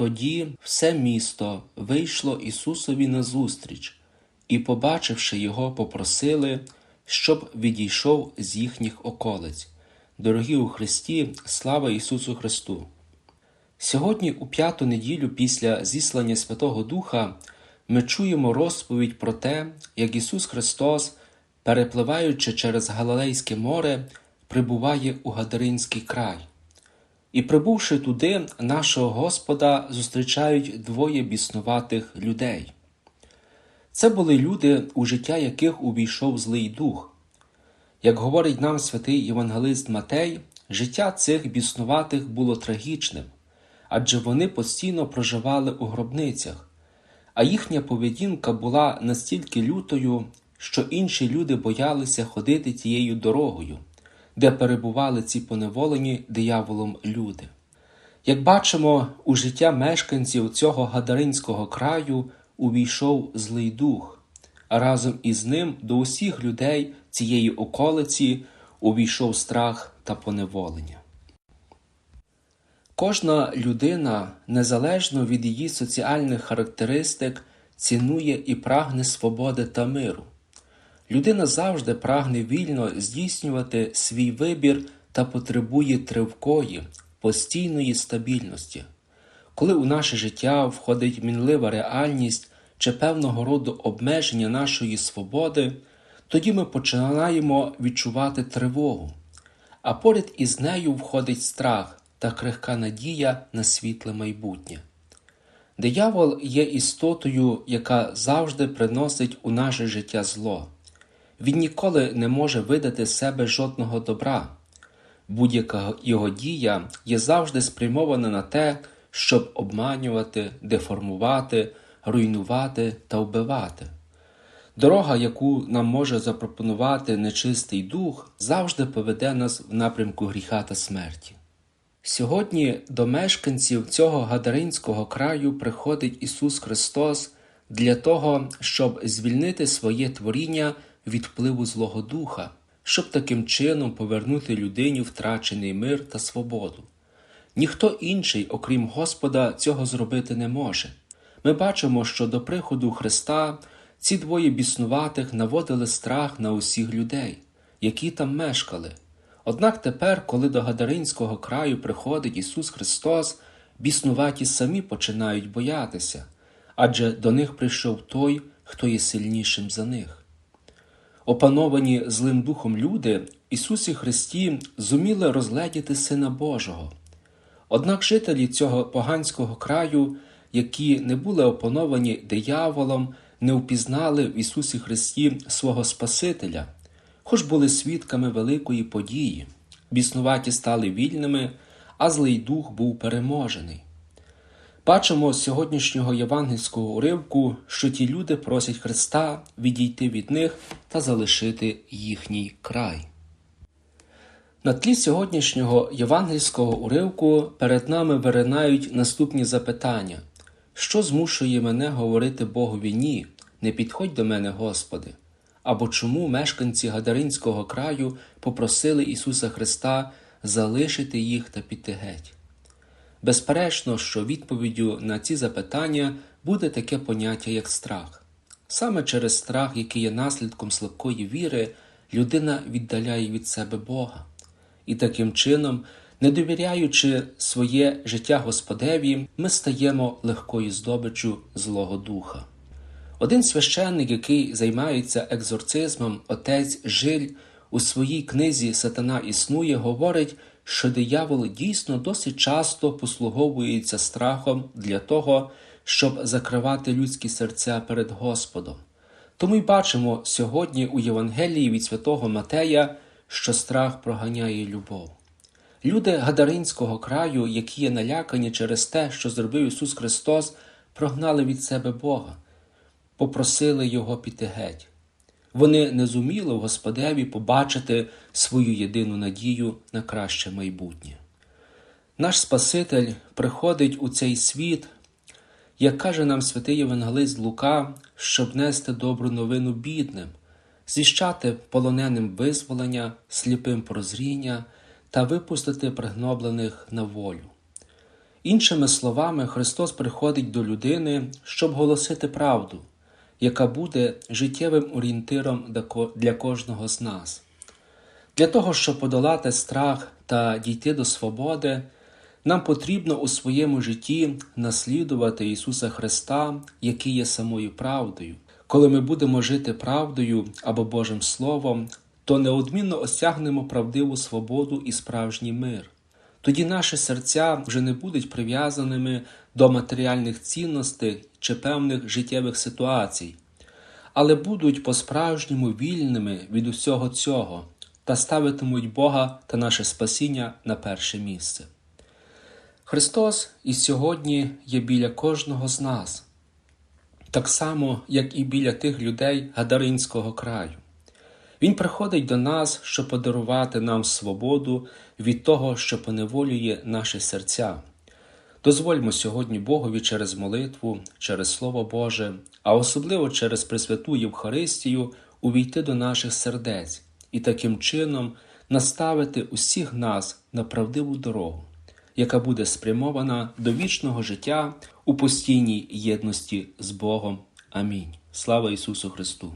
Тоді все місто вийшло Ісусові назустріч, і, побачивши його, попросили, щоб відійшов з їхніх околиць. Дорогі у Христі, слава Ісусу Христу! Сьогодні, у п'яту неділю після зіслання Святого Духа, ми чуємо розповідь про те, як Ісус Христос, перепливаючи через Галилейське море, прибуває у Гадаринський край. І, прибувши туди, нашого Господа зустрічають двоє біснуватих людей. Це були люди, у життя яких увійшов злий дух. Як говорить нам святий Євангелист Матей, життя цих біснуватих було трагічним, адже вони постійно проживали у гробницях, а їхня поведінка була настільки лютою, що інші люди боялися ходити тією дорогою, де перебували ці поневолені дияволом люди. Як бачимо, у життя мешканців цього гадаринського краю увійшов злий дух, а разом із ним до усіх людей цієї околиці увійшов страх та поневолення. Кожна людина, незалежно від її соціальних характеристик, цінує і прагне свободи та миру. Людина завжди прагне вільно здійснювати свій вибір та потребує тривкої, постійної стабільності. Коли у наше життя входить мінлива реальність чи певного роду обмеження нашої свободи, тоді ми починаємо відчувати тривогу, а поряд із нею входить страх та крихка надія на світле майбутнє. Диявол є істотою, яка завжди приносить у наше життя зло. Він ніколи не може видати з себе жодного добра. Будь-яка його дія є завжди спрямована на те, щоб обманювати, деформувати, руйнувати та вбивати. Дорога, яку нам може запропонувати нечистий дух, завжди поведе нас в напрямку гріха та смерті. Сьогодні до мешканців цього гадаринського краю приходить Ісус Христос для того, щоб звільнити своє творіння від впливу Злого Духа, щоб таким чином повернути людині втрачений мир та свободу. Ніхто інший, окрім Господа, цього зробити не може. Ми бачимо, що до приходу Христа ці двоє біснуватих наводили страх на усіх людей, які там мешкали. Однак тепер, коли до Гадаринського краю приходить Ісус Христос, біснуваті самі починають боятися, адже до них прийшов той, хто є сильнішим за них. Опановані злим духом люди Ісусі Христі зуміли розгледіти Сина Божого. Однак жителі цього поганського краю, які не були опановані дияволом, не впізнали в Ісусі Христі свого Спасителя, хоч були свідками великої події, біснуваті стали вільними, а злий дух був переможений. Бачимо з сьогоднішнього євангельського уривку, що ті люди просять Христа відійти від них та залишити їхній край. На тлі сьогоднішнього євангельського уривку перед нами виринають наступні запитання: що змушує мене говорити Богові ні, не підходь до мене, Господи? Або чому мешканці Гадаринського краю попросили Ісуса Христа залишити їх та піти геть? Безперечно, що відповіддю на ці запитання буде таке поняття, як страх. Саме через страх, який є наслідком слабкої віри, людина віддаляє від себе Бога. І таким чином, не довіряючи своє життя Господеві, ми стаємо легкою здобиччю Злого Духа. Один священник, який займається екзорцизмом, отець Жиль, у своїй книзі Сатана існує, говорить, що диявол дійсно досить часто послуговується страхом для того, щоб закривати людські серця перед Господом. Тому й бачимо сьогодні у Євангелії від святого Матея, що страх проганяє любов. Люди Гадаринського краю, які є налякані через те, що зробив Ісус Христос, прогнали від себе Бога, попросили Його піти геть. Вони не зуміли в Господеві побачити свою єдину надію на краще майбутнє. Наш Спаситель приходить у цей світ, як каже нам святий Євангелист Лука, щоб нести добру новину бідним, зіщати полоненим визволення, сліпим прозріння та випустити пригноблених на волю. Іншими словами, Христос приходить до людини, щоб голосити правду, яка буде життєвим орієнтиром для кожного з нас. Для того, щоб подолати страх та дійти до свободи, нам потрібно у своєму житті наслідувати Ісуса Христа, який є самою правдою. Коли ми будемо жити правдою або Божим Словом, то неодмінно осягнемо правдиву свободу і справжній мир. Тоді наші серця вже не будуть прив'язаними до матеріальних цінностей чи певних життєвих ситуацій, але будуть по-справжньому вільними від усього цього та ставитимуть Бога та наше спасіння на перше місце. Христос і сьогодні є біля кожного з нас, так само, як і біля тих людей Гадаринського краю. Він приходить до нас, щоб подарувати нам свободу від того, що поневолює наші серця. Дозвольмо сьогодні Богові через молитву, через Слово Боже, а особливо через Пресвяту Євхаристію увійти до наших сердець і таким чином наставити усіх нас на правдиву дорогу, яка буде спрямована до вічного життя у постійній єдності з Богом. Амінь. Слава Ісусу Христу!